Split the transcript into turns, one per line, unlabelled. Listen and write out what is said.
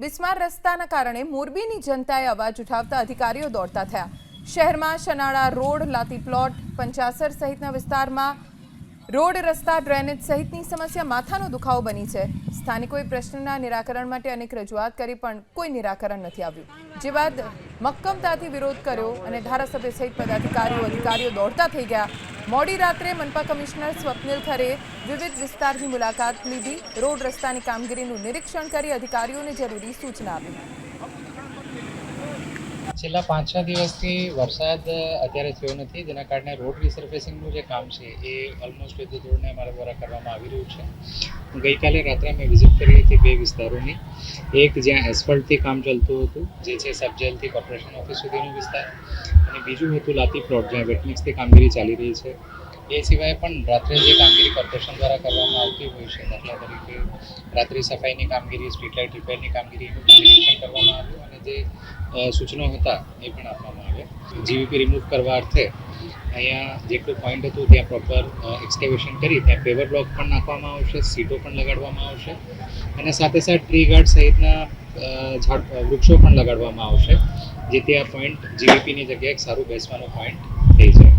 બિસ્માર રસ્તાના કારણે મોરબીની જનતાએ અવાજ ઉઠાવતા અધિકારીઓ દોડતા થયા. શહેરમાં શનાળા રોડ, લાતી પ્લોટ, પંચાસર સહિતના વિસ્તારમાં રોડ, રસ્તા, ડ્રેનેજ સહિતની સમસ્યા માથાનો દુખાવો બની છે. સ્થાનિકોએ પ્રશ્નના નિરાકરણ માટે અનેક રજૂઆત કરી, પણ કોઈ નિરાકરણ નથી આવ્યું. જે બાદ મક્કમતાથી વિરોધ કર્યો અને ધારાસભ્ય સહિત પદાધિકારીઓ, અધિકારીઓ દોડતા થઈ ગયા. મોડી રાત્રે મનપા કમિશનર સ્વપ્નિલ ખરે વિવિધ વિસ્તારની મુલાકાત લીધી. રોડ રસ્તાની કામગીરીનું નિરીક્ષણ કરી અધિકારીઓને જરૂરી સૂચના આપી.
છેલ્લા પાંચ, છ દિવસથી વરસાદ અત્યારે થયો નથી. જેના કારણે રોડ રિસર્ફેસિંગનું જે કામ છે, એ ઓલમોસ્ટ વિદ્યુત ધોરણે અમારા દ્વારા કરવામાં આવી રહ્યું છે. ગઈકાલે રાત્રે મેં વિઝિટ કરી હતી બે વિસ્તારોની. એક જ્યાં એસફલ્ટથી કામ ચાલતું હતું, જે છે સબજેલથી કોર્પોરેશન ઓફિસ સુધીનો વિસ્તાર. અને બીજું હતું લાતી પ્લોટ જ્યાં વેટમિક્સથી કામગીરી ચાલી રહી છે. એ સિવાય પણ રાત્રે જે કામગીરી કોર્પોરેશન દ્વારા કરવામાં આવતી હોય છે, દાખલા તરીકે રાત્રિ સફાઈની કામગીરી સ્ટ્રીટ લાઇટ રિપેરની કામગીરીનું એનું નિરીક્ષણ કરવામાં આવ્યું. અને સૂચનો હતા એ પણ આપવામાં આવ્યા. જીવીપી રિમૂવ કરવા અર્થે અહીંયા જેટલું પોઈન્ટ હતું ત્યાં પ્રોપર એક્સકેવેશન કરી, ત્યાં પેવર બ્લોક પણ નાખવામાં આવશે, સીટો પણ લગાડવામાં આવશે અને સાથે સાથે ટ્રી ગાર્ડ સહિતના ઝાડ વૃક્ષો પણ લગાડવામાં આવશે, જેથી આ પોઈન્ટ જીવીપીની જગ્યાએ એક સારું બેસવાનો પોઈન્ટ થઈ જાય.